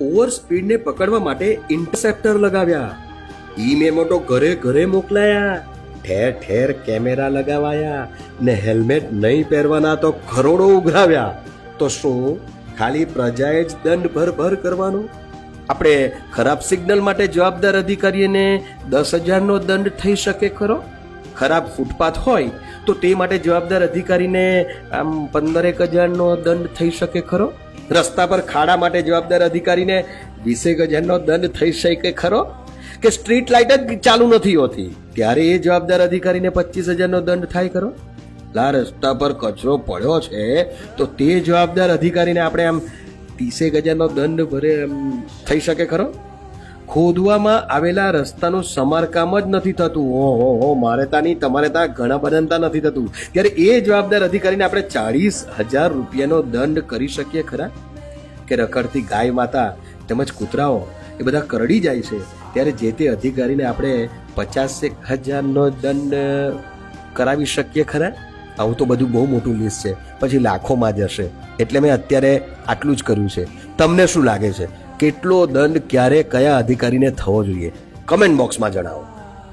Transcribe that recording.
Over સ્પીડને પકડવા માટે interceptor લગાવ્યા. ઈ મેમો તો ઘરે ઘરે મોકલાયા. ઠેર ઠેર કેમેરા લગાવાયા ને હેલ્મેટ નહીં પહેરવાના તો ખરોડો ઉઘરાવ્યા. તો શું? ખાલી પ્રજાએ જ દંડ ભર ભર કરવાનો? આપણે ખરાબ સિગ્નલ માટે જવાબદાર અધિકારીને દસ હજારનો દંડ થઈ શકે ખરો? ખરાબ ફૂટપાથ હોય તો તે માટે જવાબદાર અધિકારીને આમ પંદરેક હજારનો દંડ થઈ શકે ખરો? રસ્તા પર ખાડા માટે જવાબદાર અધિકારીને વીસેક હજારનો દંડ થઈ શકે ખરો? કે સ્ટ્રીટ લાઇટ જ ચાલુ નથી હોતી? ત્યારે એ જવાબદાર અધિકારીને પચીસ હજારનો દંડ થાય ખરો? લા, રસ્તા પર કચરો પડ્યો છે, તો તે જવાબદાર અધિકારીને આપણે આમ ત્રીસેક હજારનો દંડ ભરે એમ થઈ શકે ખરો? ખોદવામાં આવેલા રસ્તાનું સમારકામ જ નથી થતું. હો હો હો મારે તા નહીં, તમારે ત્યાં ઘણા બદલતા નથી થતું. ત્યારે એ જવાબદાર અધિકારીને આપણે ચાળીસ હજાર રૂપિયાનો દંડ કરી શકીએ ખરા? કે રખડતી ગાય માતા તેમજ કૂતરાઓ એ બધા કરડી જાય છે? ત્યારે જે તે અધિકારીને આપણે પચાસેક હજારનો દંડ કરાવી શકીએ ખરા? આવું તો બધું બહુ મોટું લિસ્ટ છે. પછી લાખોમાં જશે. એટલે મેં અત્યારે આટલું જ કર્યું છે. તમને શું લાગે છે? કેટલો દંડ ક્યારે કયા અધિકારીને થવો જોઈએ? કમેન્ટ બોક્સમાં જણાવો.